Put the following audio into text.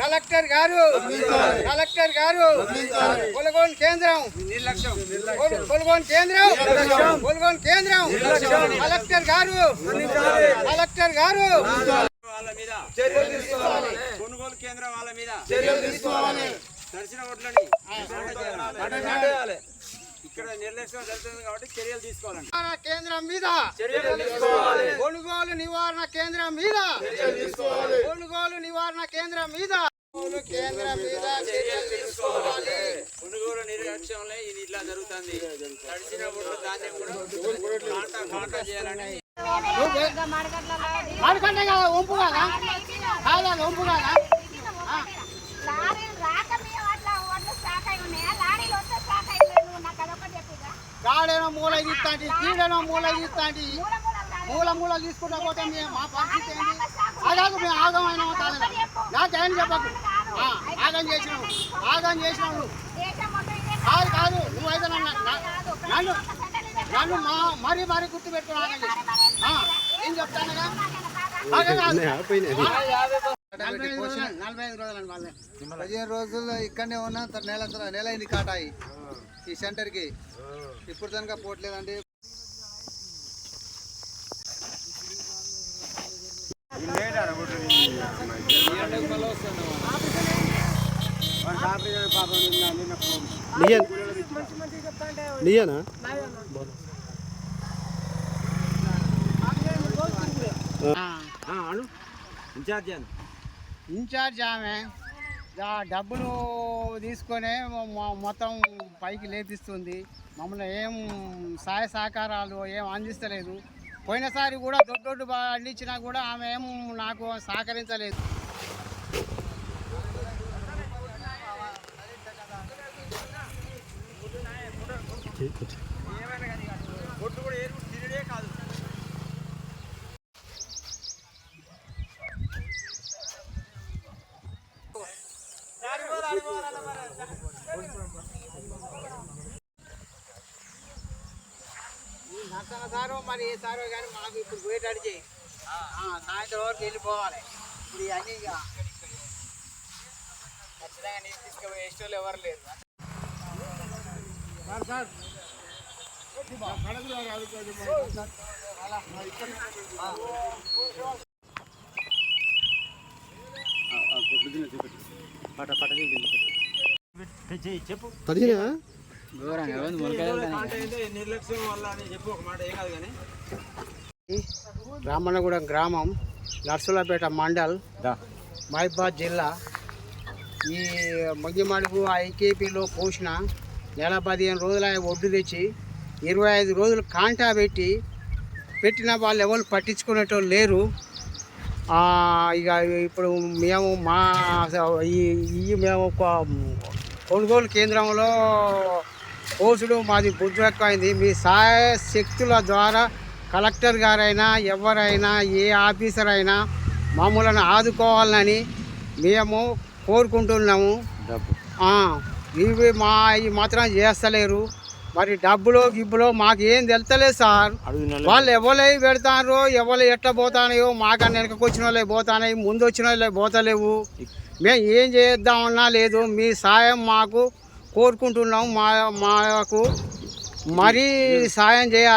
Collector గారు collector గారు కొలగోలు కేంద్రం. కొలు- కొలగోలు కేంద్రం. కొలగోలు కేంద్రం. కలెక్టర్ గారు. కలెక్టర్ గారు. వాళ్ళ మీద. కొనుగోలు కేంద్రం వాళ్ళ మీద. తడిసిన ఓట్లని. ఇక్కడ నిర్లక్ష్యం జరుగుతుంది కాబట్టి చర్యలు తీసుకోవాలండి. కేంద్రం మీద కొనుగోలు నివారణ కేంద్రం మీద కొనుగోలు నివారణ కేంద్రం మీద కేంద్రం మీద చర్యలు తీసుకోవాలి. కొనుగోలు నిర్లక్ష్యంలో ఇది ఇట్లా జరుగుతుంది. ఓట్ల ధాన్యం కూడా కాంటా చేయాలని మరికంటే కదా వంపు కదా కాదా వంపు కదా గాడేనో మూల తీస్తాంటి కీడేనో మూల తీస్తాంటి మూల మూల తీసుకుంటా పోతే మేము మా పరిస్థితి ఏంటి ఆగాకు మేము ఆగమైన నాకేం చెప్పకు. ఆగం చేసినావు. ఆగం చేసినావు కాదు కాదు నువ్వైతే నన్ను నన్ను నన్ను మా మరీ మరీ గుర్తు పెట్టుకుని ఆగం చేసినావు ఆ, ఏం చెప్తానుగా? ఆగం కాదు. రోజులు రోజులు అండి పదిహేను రోజుల్లో ఇక్కడనే ఉన్నా నెల నెల అయింది కాటాయి. ఈ సెంటర్కి. ఇప్పుడు కనుక పోవట్లేదండి. ఇన్ఛార్జ్ అని. ఇన్ఛార్జ్ ఆమె. ఆ డబ్బులు తీసుకొని మొ- మొత్తం పైకి లేపిస్తుంది. మమ్మల్ని ఏం సహాయ సహకారాలు ఏం అందిస్తలేదు. పోయినసారి కూడా దొడ్డు దొడ్డు అందించినా కూడా ఆమె ఏం నాకు సహకరించలేదు. Okay, కూడా ఏరు తిరిగే కాదు నచ్చన సారో మరి ఏ సారో కానీ మాకు ఇప్పుడు పోయేటట్టు చేయి సాయంత్రం వరకు వెళ్ళిపోవాలి ఇప్పుడు ఇవన్నీ ఖచ్చితంగా నీకు తీసుకుపోయే ఇష్టం ఎవరు లేరు చెప్పు అంటే ఏందో నిర్లక్ష్యం వల్ల అని చెప్పు ఒక మాట ఏ కాదు కానీ. రామన్నగూడెం గ్రామం నర్సులపేట మండల్ మహిబాద్ జిల్లా. ఈ మగ్గిమడుగు ఐకేపీలో పోసిన నెల పదిహేను రోజుల ఒడ్డు తెచ్చి ఇరవై ఐదు రోజులు కాంటా పెట్టి పెట్టిన వాళ్ళు ఎవరు పట్టించుకునేటోళ్ళు లేరు. ఇక ఇప్పుడు మేము మా ఈ మేము కొనుగోలు కేంద్రంలో పోసుడు మాది బుద్ధి ఎక్కువైంది. మీ సహాయ శక్తుల ద్వారా కలెక్టర్ గారైనా ఎవరైనా ఏ ఆఫీసర్ అయినా మమ్మల్ని ఆదుకోవాలని మేము కోరుకుంటున్నాము. ఇవి మా ఇవి మాత్రం చేస్తలేరు. మరి డబ్బులో గిబ్బులో మాకు ఏం తెలుతలేదు సార్. వాళ్ళు ఎవరు పెడతారో ఎవరు ఎట్లా పోతానయో మాకన్నా వెనకకు వచ్చిన వాళ్ళే పోతానాయి ముందు వచ్చిన వాళ్ళే పోతలేవు. మేము ఏం చేద్దామన్నా లేదు మీ సాయం మాకు కోరుకుంటున్నాం మా మాకు మరీ సాయం చేయాలి.